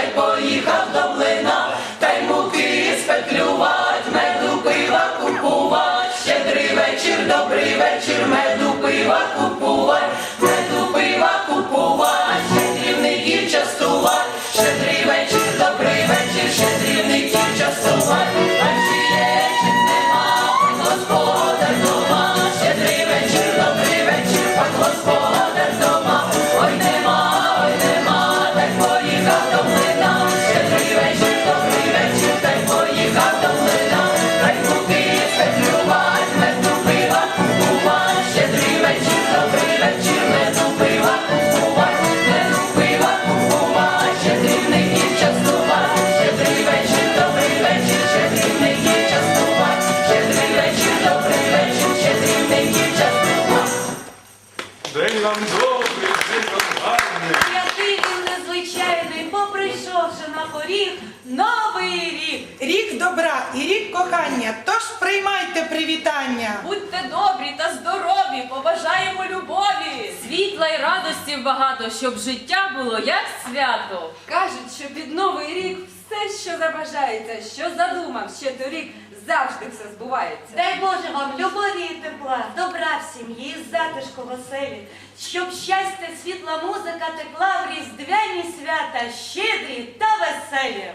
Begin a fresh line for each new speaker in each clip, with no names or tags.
та й поїхав до млина, та й муки спеклювать, меду пива купувати, щедрий вечір, добрий вечір, меду.
привітання, тож приймайте привітання.
Будьте добрі та здорові, побажаємо любові,
світла й радості багато, щоб життя було як свято.
Кажуть, що під новий рік все, що забажаєте, що задумав ще торік, завжди все збувається.
Дай Боже вам любові і тепла, добра в сім'ї, затишку веселі, щоб щастя, світла, музика текла в різдвяні свята, щедрі та веселі.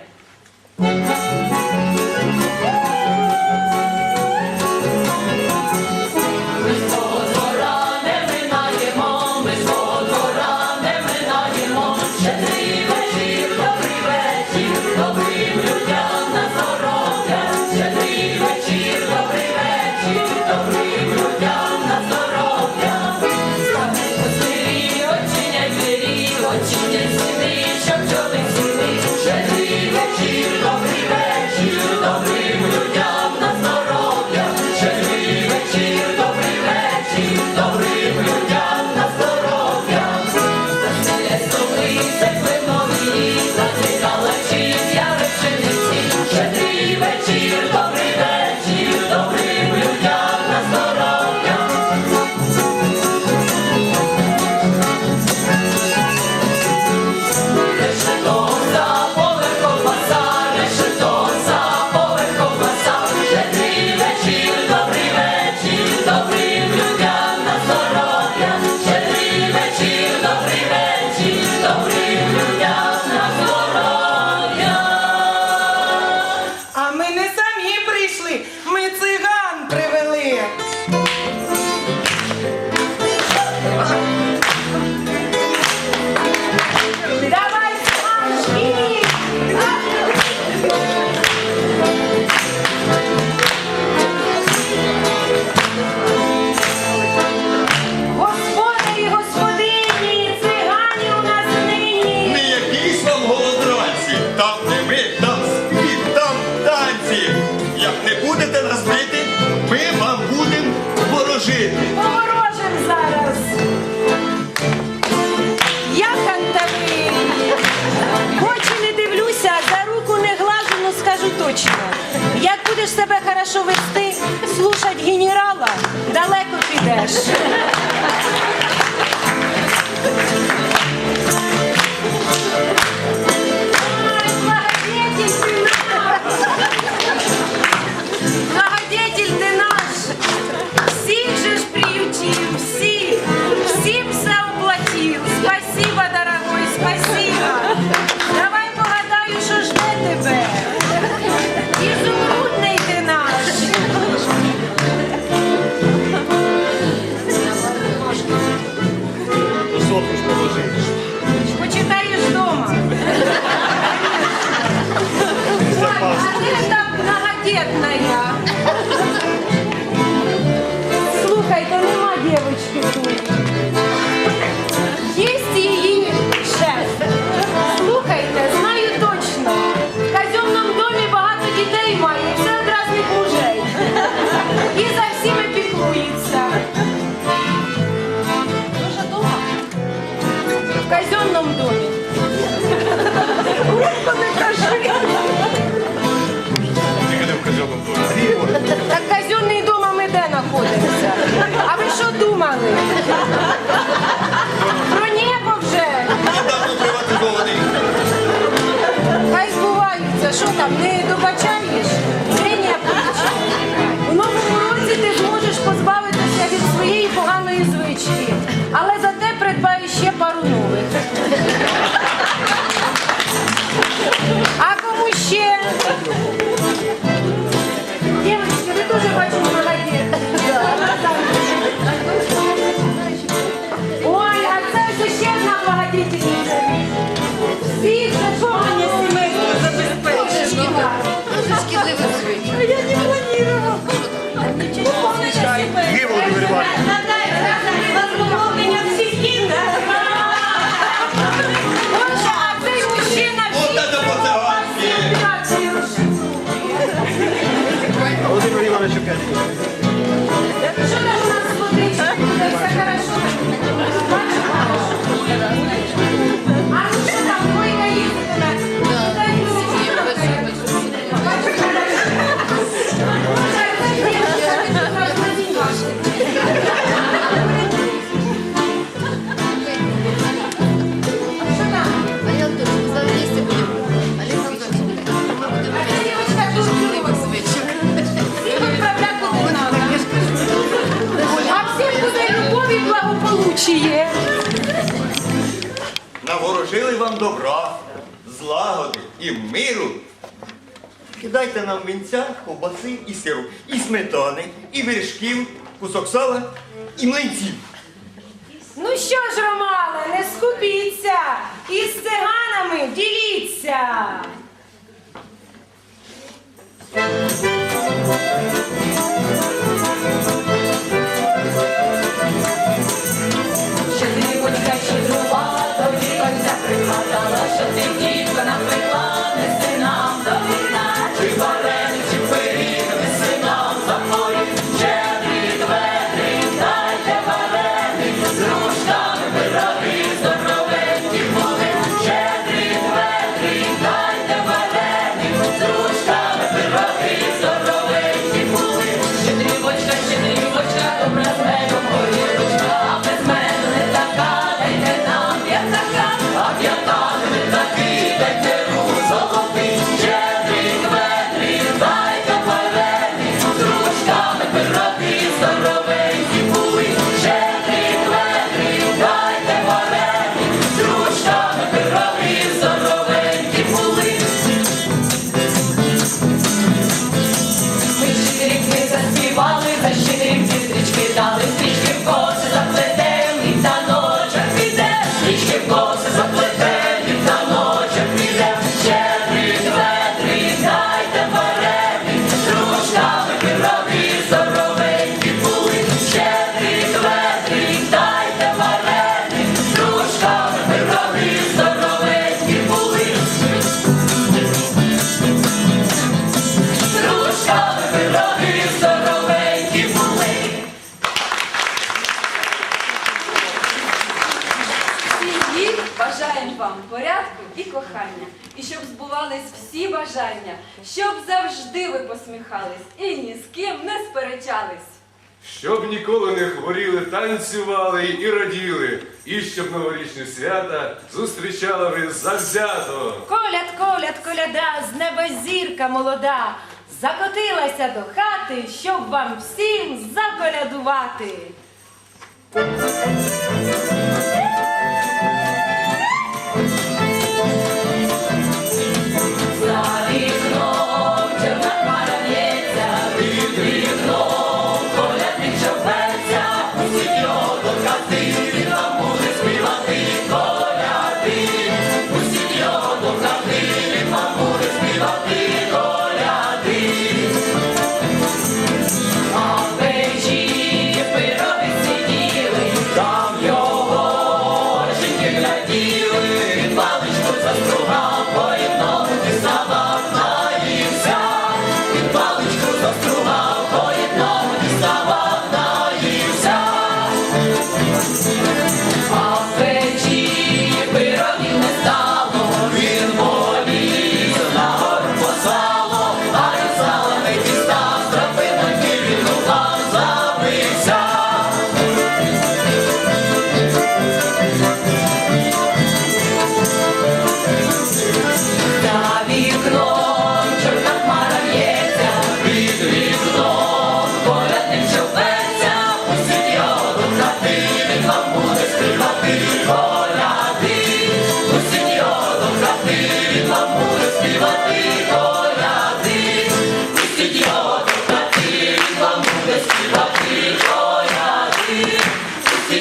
будеш себе хорошо вести, слушать генерала, далеко підеш. готує. Єсть її шеф. Слухайте, знаю точно. В казьомному домі багато дітей має, все одразних мужей.
І за всіми піклується. Дуже дома. В казьомному домі. Громко не кажи. Так казенний дом а ми де? Про небо вже. Недавно приватизований. Хай збувається, що там,
не миру. Кидайте нам вінця, ковбаси і сиру, і сметани, і вершків, кусок сала і млинців.
Ну що ж, Романе, не скупіться.
посміхались і ні з ким не сперечались.
Щоб ніколи не хворіли, танцювали і раділи, і щоб новорічні свята зустрічали ви завзято.
Коляд, коляд, коляда, з неба зірка молода, закотилася до хати, щоб вам всім заколядувати.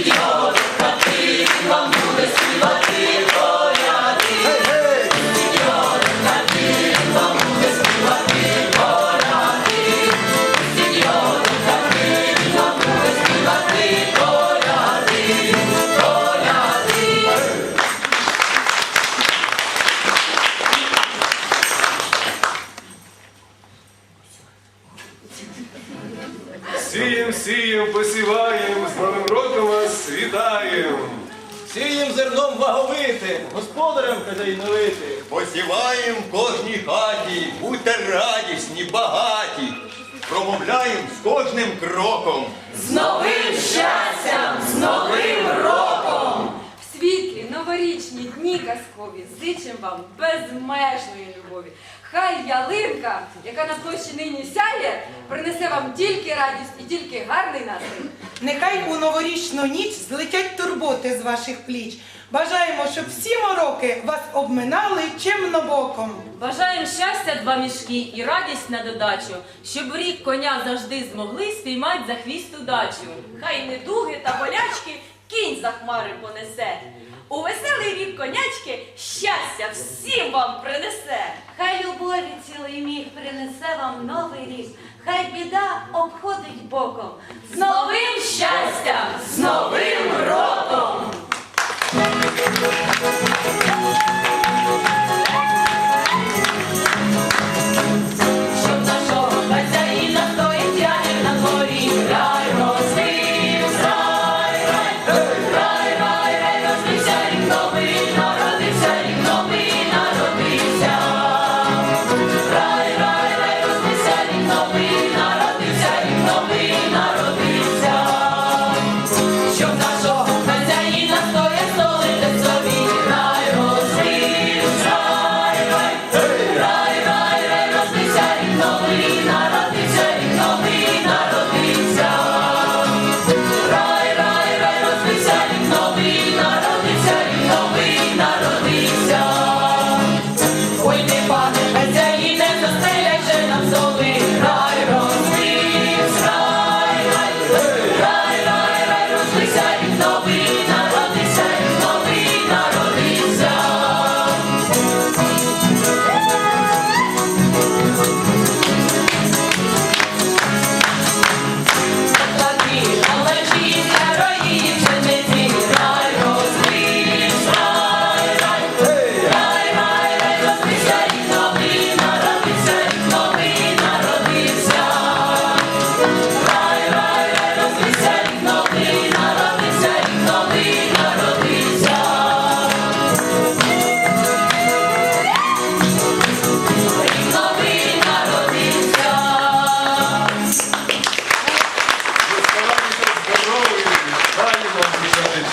Radio.
Сієм, сієм, посіваєм, з Новим роком вас вітаєм.
Сієм зерном ваговитим, господарем хазяйновити.
Посіваєм в кожній хаті, будьте радісні, багаті. Промовляєм з кожним кроком.
З новим щастям, з новим роком!
Новорічні дні казкові зичим вам безмежної любові. Хай ялинка, яка на площі нині сяє, принесе вам тільки радість і тільки гарний настрій.
Нехай у новорічну ніч злетять турботи з ваших пліч. Бажаємо, щоб всі мороки вас обминали чимно боком.
Бажаєм щастя, два мішки і радість на додачу, щоб рік коня завжди змогли спіймать за хвіст удачу. Хай недуги та болячки кінь за хмари понесе. У веселий рік конячки щастя всім вам принесе.
Хай любові цілий міг принесе вам новий рік. Хай біда обходить боком.
З новим щастям, з новим роком!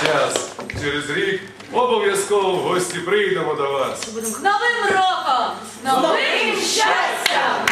Час. Через рік обов'язково в гості прийдемо до вас.
З новим роком!
З новим щастям!